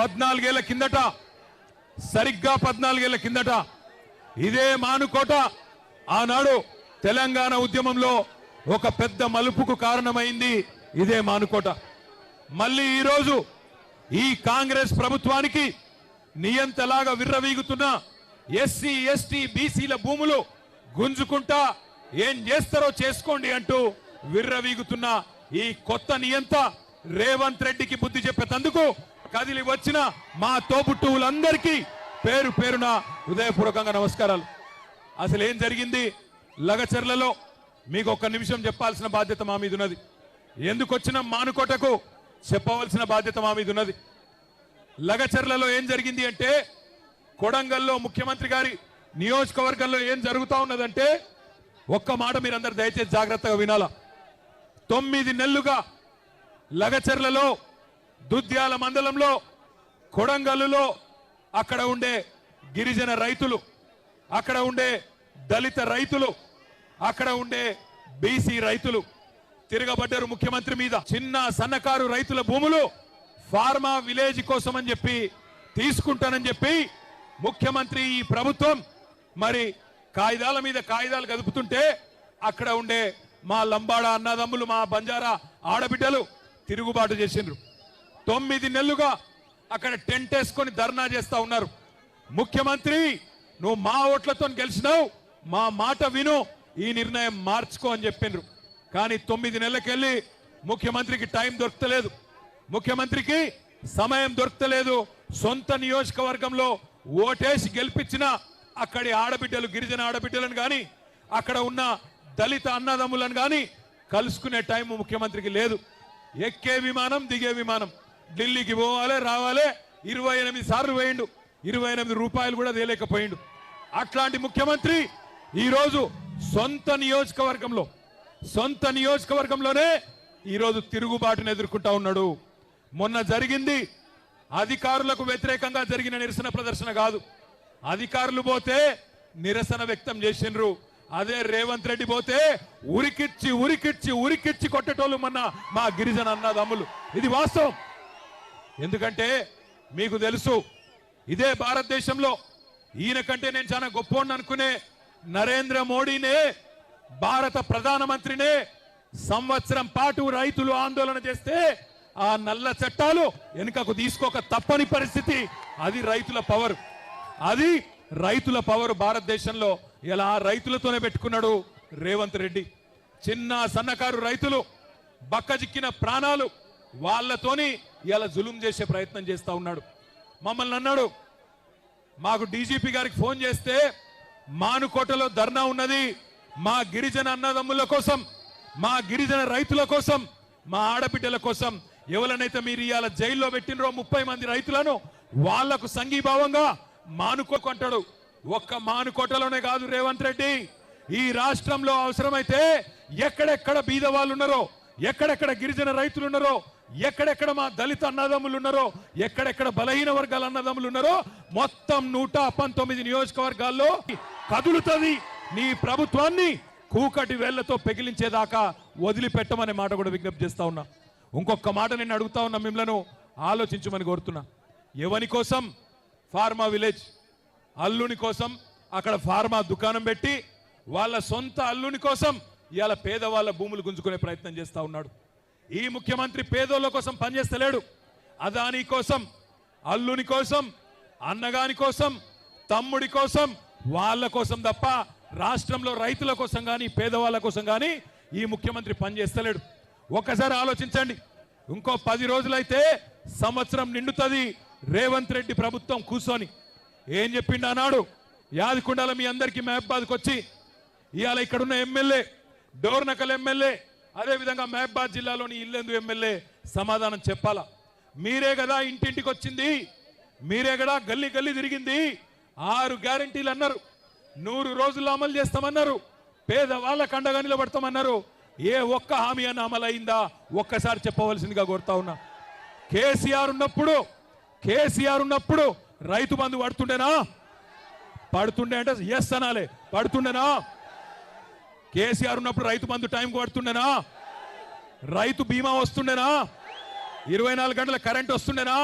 పద్నాలుగేళ్ళ కిందట సరిగ్గా పద్నాలుగేళ్ళ కిందట ఇదే మానుకోట. ఆనాడు తెలంగాణ ఉద్యమంలో ఒక పెద్ద మలుపుకు కారణమైంది ఇదే మానుకోట. మళ్ళీ ఈరోజు ఈ కాంగ్రెస్ ప్రభుత్వానికి నియంతలాగా విర్రవీగుతున్న ఎస్సీ ఎస్టీ బీసీల భూములు గుంజుకుంటా ఏం చేస్తారో చేసుకోండి అంటూ విర్రవీగుతున్న ఈ కొత్త నియంత రేవంత్ రెడ్డికి బుద్ధి చెప్పేందుకు కదిలి వచ్చిన మా తోబుట్టువులందరికీ పేరు పేరున హృదయపూర్వకంగా నమస్కారాలు. అసలు ఏం జరిగింది? లగచర్లలో మీకు ఒక్క నిమిషం చెప్పాల్సిన బాధ్యత మా మీద ఉన్నది. ఎందుకు వచ్చిన మానుకోటకు చెప్పవలసిన బాధ్యత మా మీద ఉన్నది? లగచర్లలో ఏం జరిగింది అంటే కొడంగల్లో ముఖ్యమంత్రి గారి నియోజకవర్గంలో ఏం జరుగుతూ ఉన్నదంటే ఒక్క మాట మీరందరు దయచేసి జాగ్రత్తగా వినాలా. తొమ్మిది నెలలుగా లగచర్లలో దుద్యాల మండలంలో కొడంగల్లులో అక్కడ ఉండే గిరిజన రైతులు అక్కడ ఉండే దళిత రైతులు అక్కడ ఉండే బీసీ రైతులు తిరగబడ్డారు ముఖ్యమంత్రి మీద. చిన్న సన్నకారు రైతుల భూములు ఫార్మా విలేజ్ కోసం అని చెప్పి తీసుకుంటానని చెప్పి ముఖ్యమంత్రి ఈ ప్రభుత్వం మరి కాగితాల మీద కాగితాలు కదుపుతుంటే అక్కడ ఉండే మా లంబాడ అన్నదమ్ములు మా బంజారా ఆడబిడ్డలు తిరుగుబాటు చేసిండ్రు. తొమ్మిది నెలలుగా అక్కడ టెంట్ వేసుకొని ధర్నా చేస్తా ఉన్నారు. ముఖ్యమంత్రి నువ్వు మా ఓట్లతో గెలిచినావు మా మాట విను ఈ నిర్ణయం మార్చుకో అని చెప్పిండ్రు కానీ తొమ్మిది నెలలకెళ్ళి ముఖ్యమంత్రికి టైం దొరకలేదు. ముఖ్యమంత్రికి సమయం దొరకలేదు. సొంత నియోజకవర్గంలో ఓటేసి గెలిపించిన అక్కడి ఆడబిడ్డలు గిరిజన ఆడబిడ్డలను కానీ అక్కడ ఉన్న దళిత అన్నదమ్ములను కానీ కలుసుకునే టైం ముఖ్యమంత్రికి లేదు. ఎక్కే విమానం దిగే విమానం. ఢిల్లీకి పోవాలి రావాలి. ఇరవై ఎనిమిది సార్లు వేయండు. ఇరవై ఎనిమిది రూపాయలు కూడా తేలేకపోయిండు. అట్లాంటి ముఖ్యమంత్రి ఈరోజు సొంత నియోజకవర్గంలో సొంత నియోజకవర్గంలోనే ఈరోజు తిరుగుబాటును ఎదుర్కొంటా ఉన్నాడు. మొన్న జరిగింది అధికారులకు వ్యతిరేకంగా జరిగిన నిరసన ప్రదర్శన కాదు. అధికారులు పోతే నిరసన వ్యక్తం చేసిండ్రు. అదే రేవంత్ రెడ్డి పోతే ఉరికిచ్చి ఉరికిచ్చి ఉరికిచ్చి కొట్టేటోళ్ళు మొన్న మా గిరిజన అన్నదమ్ములు. ఇది వాస్తవం. ఎందుకంటే మీకు తెలుసు ఇదే భారతదేశంలో ఈయన కంటే నేను చాలా గొప్పోడిని అనుకునే నరేంద్ర మోడీనే భారత ప్రధానమంత్రినే సంవత్సరం పాటు రైతులు ఆందోళన చేస్తే ఆ నల్ల చట్టాలు వెనుకకు తీసుకోక తప్పని పరిస్థితి. అది రైతుల పవర్. అది రైతుల పవర్ భారతదేశంలో. ఇలా రైతులతోనే పెట్టుకున్నాడు రేవంత్ రెడ్డి. చిన్న సన్నకారు రైతులు బక్కజిక్కిన ప్రాణాలు వాళ్ళతోని ఇలా జులుం చేసే ప్రయత్నం చేస్తా ఉన్నాడు. మమ్మల్ని అన్నాడు మాకు డీజీపీ గారికి ఫోన్ చేస్తే మానుకోటలో ధర్నా ఉన్నది. మా గిరిజన అన్నదమ్ముల కోసం మా గిరిజన రైతుల కోసం మా ఆడబిడ్డల కోసం ఎవరనైతే మీరు ఇవాళ జైల్లో పెట్టినరో ముప్పై మంది రైతులను వాళ్ళకు సంఘీభావంగా మానుకోకుంటాడు ఒక్క మానుకోటలోనే కాదు రేవంత్ రెడ్డి ఈ రాష్ట్రంలో అవసరమైతే ఎక్కడెక్కడ బీద వాళ్ళు ఉన్నారో ఎక్కడెక్కడ గిరిజన రైతులు ఉన్నారో ఎక్కడెక్కడ మా దళిత అన్నదమ్ములు ఉన్నారో ఎక్కడెక్కడ బలహీన వర్గాల అన్నదమ్ములు ఉన్నారో మొత్తం నూట పంతొమ్మిది నియోజకవర్గాల్లో కదులుతుంది. నీ ప్రభుత్వాన్ని కూకటి వేళ్ళతో పెగిలించేదాకా వదిలిపెట్టమనే మాట కూడా విజ్ఞప్తి చేస్తా ఉన్నా. ఇంకొక మాట నేను అడుగుతా ఉన్నా మిమ్మల్ని ఆలోచించమని కోరుతున్నా. ఎవని కోసం? Pharma village. అల్లుని కోసం అక్కడ ఫార్మా దుకాణం పెట్టి వాళ్ళ సొంత అల్లుని కోసం ఇవాళ పేదవాళ్ళ భూములు గుంజుకునే ప్రయత్నం చేస్తూ ఉన్నాడు. ఈ ముఖ్యమంత్రి పేదోళ్ళ కోసం పనిచేస్తలేడు. అదాని కోసం అల్లుని కోసం అన్నగాని కోసం తమ్ముడి కోసం వాళ్ళ కోసం తప్ప రాష్ట్రంలో రైతుల కోసం కానీ పేదవాళ్ళ కోసం కానీ ఈ ముఖ్యమంత్రి పనిచేస్తలేడు. ఒక్కసారి ఆలోచించండి. ఇంకో పది రోజులైతే సంవత్సరం నిండుతుంది రేవంత్ రెడ్డి ప్రభుత్వం కూర్చొని. ఏం చెప్పిండు అన్నాడు యాదకుండాల మీ అందరికీ మహబాద్కి వచ్చి ఇవాళ ఇక్కడున్న ఎమ్మెల్యే డోర్నకల్ ఎమ్మెల్యే అదేవిధంగా మహబాద్ జిల్లాలోని ఇల్లెందు ఎమ్మెల్యే సమాధానం చెప్పాలా? మీరే కదా ఇంటింటికి వచ్చింది. మీరే కదా గల్లీ గల్లీ తిరిగింది. ఆరు గ్యారంటీలు అన్నారు. నూరు రోజుల్లో అమలు చేస్తామన్నారు. పేదవాళ్ళకు అండగా నిలబడతామన్నారు. ఏ ఒక్క హామీ అన్న అమలు అయిందా? ఒక్కసారి చెప్పవలసిందిగా కోరుతా ఉన్నా. కేసీఆర్ ఉన్నప్పుడు కేసీఆర్ ఉన్నప్పుడు రైతు బంధు పడుతుండేనా? పడుతుండే అంటే ఎస్ అనాలే. పడుతుండేనా? కేసీఆర్ ఉన్నప్పుడు రైతు బంధు టైం కొడుతుండేనా? రైతు బీమా వస్తుండేనా? ఇరవై నాలుగు గంటల కరెంట్ వస్తుండేనా?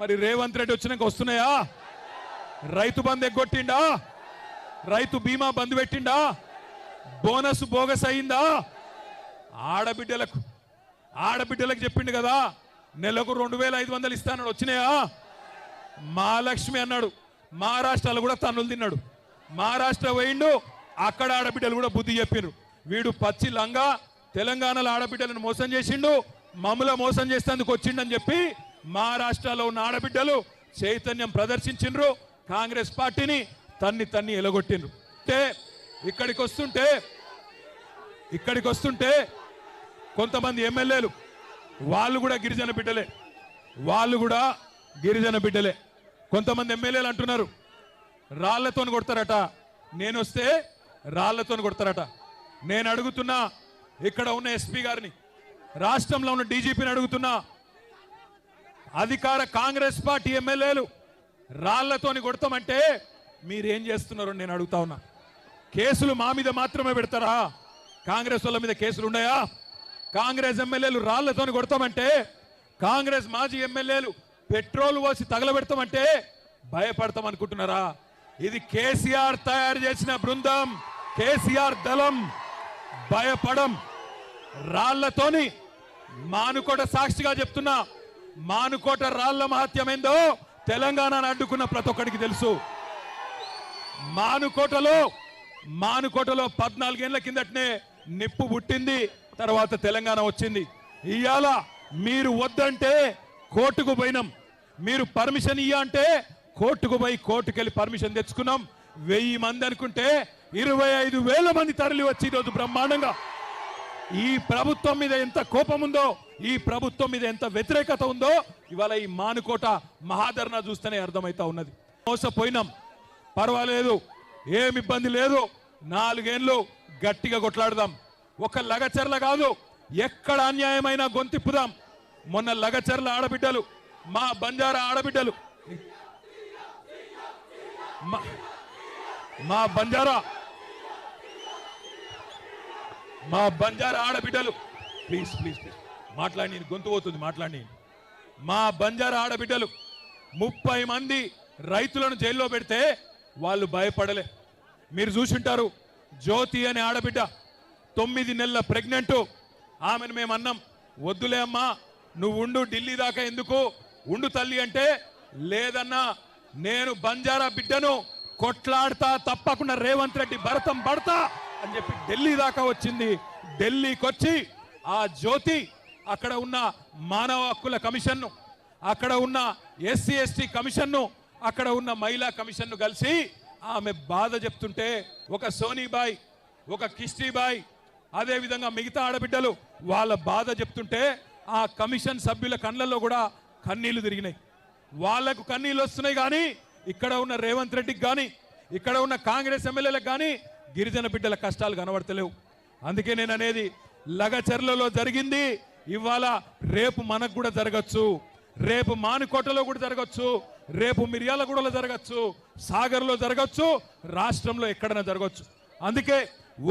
మరి రేవంత్ రెడ్డి వచ్చినాక వస్తున్నాయా? రైతు బంధు ఎగ్గొట్టిండా? రైతు బీమా బంద్ పెట్టిండా? బోనస్ బోగస్ అయిందా? ఆడబిడ్డలకు ఆడబిడ్డలకు చెప్పిండు కదా నెలకు రెండు వేల ఐదు వందలు ఇస్తానని వచ్చినాయా? మహాలక్ష్మి అన్నాడు మహారాష్ట్రలో కూడా తన్నులు తిన్నాడు. మహారాష్ట్ర పోయిండు అక్కడ ఆడబిడ్డలు కూడా బుద్ధి చెప్పిండ్రు వీడు పచ్చి లంగా తెలంగాణలో ఆడబిడ్డలను మోసం చేసిండు మమ్మల మోసం చేసేందుకు వచ్చిండని చెప్పి మహారాష్ట్రలో ఉన్న ఆడబిడ్డలు చైతన్యం ప్రదర్శించిండ్రు. కాంగ్రెస్ పార్టీని తన్ని తన్ని ఎలగొట్టిండ్రు. అంటే ఇక్కడికి వస్తుంటే ఇక్కడికి వస్తుంటే కొంతమంది ఎమ్మెల్యేలు వాళ్ళు కూడా గిరిజన బిడ్డలే. వాళ్ళు కూడా గిరిజన బిడ్డలే. కొంతమంది ఎమ్మెల్యేలు అంటున్నారు రాళ్ళతో కొడతారట. నేను వస్తే రాళ్ళతో కొడతారట. నేను అడుగుతున్నా ఇక్కడ ఉన్న ఎస్పీ గారిని రాష్ట్రంలో ఉన్న డీజీపీని అడుగుతున్నా అధికార కాంగ్రెస్ పార్టీ ఎమ్మెల్యేలు రాళ్ళతోని కొడతామంటే మీరేం చేస్తున్నారో నేను అడుగుతా ఉన్నా. కేసులు మా మీద మాత్రమే పెడతారా? కాంగ్రెస్ వాళ్ళ మీద కేసులు ఉన్నాయా? కాంగ్రెస్ ఎమ్మెల్యేలు రాళ్ళతోని కొడతామంటే కాంగ్రెస్ మాజీ ఎమ్మెల్యేలు పెట్రోల్ పోసి తగలబెడతామంటే భయపడతాం అనుకుంటున్నారా ఇది కేసీఆర్ తయారు చేసిన బృందం కేసీఆర్ దళం భయపడం రాళ్ళతోని మానుకోట సాక్షిగా చెప్తున్నా. మానుకోట రాళ్ళ మహత్యమేందో తెలంగాణను అడ్డుకున్న ప్రతి ఒక్కడికి తెలుసు. మానుకోటలో మానుకోటలో పద్నాలుగేళ్ళ కిందటనే నిప్పు పుట్టింది తర్వాత తెలంగాణ వచ్చింది. ఇవాళ మీరు వద్దంటే కోర్టుకు పోయినాం. మీరు పర్మిషన్ ఇయ్య అంటే కోర్టుకు పోయి కోర్టుకెళ్ళి పర్మిషన్ తెచ్చుకున్నాం. వెయ్యి మంది అనుకుంటే ఇరవై ఐదు వేల మంది తరలి వచ్చి ఈరోజు బ్రహ్మాండంగా. ఈ ప్రభుత్వం మీద ఎంత కోపం ఉందో ఈ ప్రభుత్వం మీద ఎంత వ్యతిరేకత ఉందో ఇవాళ ఈ మానుకోట మహాధరణ చూస్తేనే అర్థమవుతా ఉన్నది. మోసపోయినాం. పర్వాలేదు ఏమి ఇబ్బంది లేదు. నాలుగేళ్ళు గట్టిగా కొట్లాడదాం. ఒక లగచర్ల కాదు ఎక్కడ అన్యాయమైన గొంతిప్పుదాం. మొన్న లగచర్ల ఆడబిడ్డలు మా బంజారా ఆడబిడ్డలు. మా- మా బంజారా. మా బంజారా ఆడబిడ్డలు. ప్లీజ్ ప్లీజ్ ప్లీజ్ మాట్లాడి నేను గొంతు పోతుంది మాట్లాడి. మా బంజారా ఆడబిడ్డలు ముప్పై మంది రైతులను జైల్లో పెడితే వాళ్ళు భయపడలే. మీరు చూసింటారు జ్యోతి అనే ఆడబిడ్డ తొమ్మిది నెలల ప్రెగ్నెంట్. ఆమెను మేము అన్నాం. వద్దులే అమ్మా నువ్వు ఉండు ఢిల్లీ దాకా ఎందుకు? ఉండు తల్లి అంటే లేదన్నా నేను బంజారా బిడ్డను కొట్లాడతా తప్పకుండా రేవంత్ రెడ్డి భరతం పడతా అని చెప్పి ఢిల్లీ దాకా వచ్చింది. ఢిల్లీకి వచ్చి ఆ జ్యోతి అక్కడ ఉన్న మానవ హక్కుల కమిషన్ను అక్కడ ఉన్న ఎస్సీ ఎస్టీ కమిషన్ను అక్కడ ఉన్న మహిళా కమిషన్ను కలిసి ఆమె బాధ చెప్తుంటే ఒక సోనీబాయ్ ఒక కిష్టీబాయ్ అదేవిధంగా మిగతా ఆడబిడ్డలు వాళ్ళ బాధ చెప్తుంటే ఆ కమిషన్ సభ్యుల కళ్ళల్లో కూడా కన్నీళ్ళు తిరిగినాయి. వాళ్ళకు కన్నీళ్ళు వస్తున్నాయి కానీ ఇక్కడ ఉన్న రేవంత్ రెడ్డికి కానీ ఇక్కడ ఉన్న కాంగ్రెస్ ఎమ్మెల్యేలకు కానీ గిరిజన బిడ్డల కష్టాలు కనబడతలేవు. అందుకే నేను అనేది లగచర్లలో జరిగింది. ఇవాళ రేపు మనకు కూడా జరగచ్చు. రేపు మానుకోటలో కూడా జరగచ్చు. రేపు మిర్యాలగూడలో జరగచ్చు. సాగర్లో జరగచ్చు. రాష్ట్రంలో ఎక్కడైనా జరగచ్చు అందుకే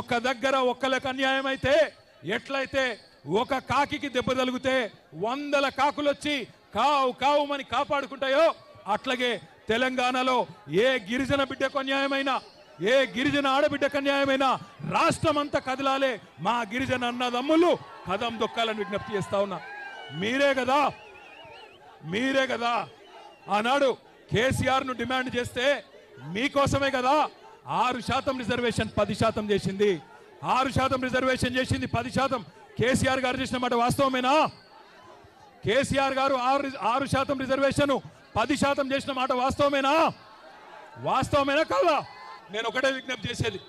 ఒక దగ్గర ఒక్కలకు అన్యాయం అయితే ఎట్లయితే ఒక కాకికి దెబ్బ తలిగితే వందల కాకులు వచ్చి కావు కావుమని కాపాడుకుంటాయో అట్లాగే తెలంగాణలో ఏ గిరిజన బిడ్డకు అన్యాయమైనా ఏ గిరిజన ఆడబిడ్డకు అన్యాయమైనా రాష్ట్రం అంతా కదలాలే. మా గిరిజన అన్నదమ్ములు కదం దొక్కాలని విజ్ఞప్తి చేస్తా ఉన్నా. మీరే కదా మీరే కదా. ఆనాడు కేసీఆర్ను డిమాండ్ చేస్తే మీకోసమే కదా ఆరు శాతం రిజర్వేషన్ పది శాతం చేసింది. ఆరు శాతం రిజర్వేషన్ చేసింది పది శాతం కేసీఆర్ గారు చేసిన మాట వాస్తవమేనా? కేసీఆర్ గారు ఆరు ఆరు శాతం రిజర్వేషన్ పది శాతం చేసిన మాట వాస్తవమేనా? వాస్తవమేనా కాదా? నేను ఒకటే విజ్ఞప్తి చేసేది.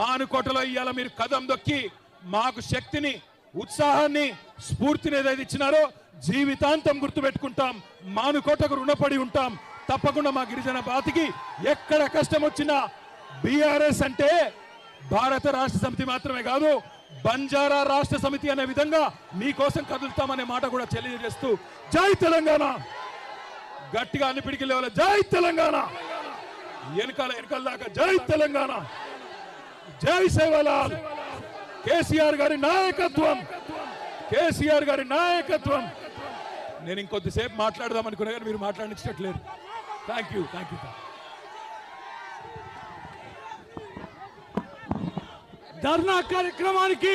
మానుకోటలో ఇవాళ మీరు కదం దొక్కి మాకు శక్తిని ఉత్సాహాన్ని స్ఫూర్తిని ఏదైతే ఇచ్చినారో జీవితాంతం గుర్తుపెట్టుకుంటాం. మానుకోటకు రుణపడి ఉంటాం. తప్పకుండా మా గిరిజన బాతికి ఎక్కడ కష్టం వచ్చినా బీఆర్ఎస్ అంటే భారత రాష్ట్ర సమితి మాత్రమే కాదు బంజారా రాష్ట్ర సమితి అనే విధంగా మీకోసం కదులుతామనే మాట కూడా తెలియజేస్తూ జై తెలంగాణ. గట్టిగా అన్ని పిడికి లేవాలి. జై తెలంగాణ. వెనకాల వెనకాల దాకా జై తెలంగాణ. జై సేవలాల్ కేసీఆర్ గారి నాయకత్వం. కేసీఆర్ గారి నాయకత్వం. నేను ఇంకొద్దిసేపు మాట్లాడదాం అనుకున్నా కానీ మీరు మాట్లాడించట్లేదు thank you thank you dharna కార్యక్రమానికి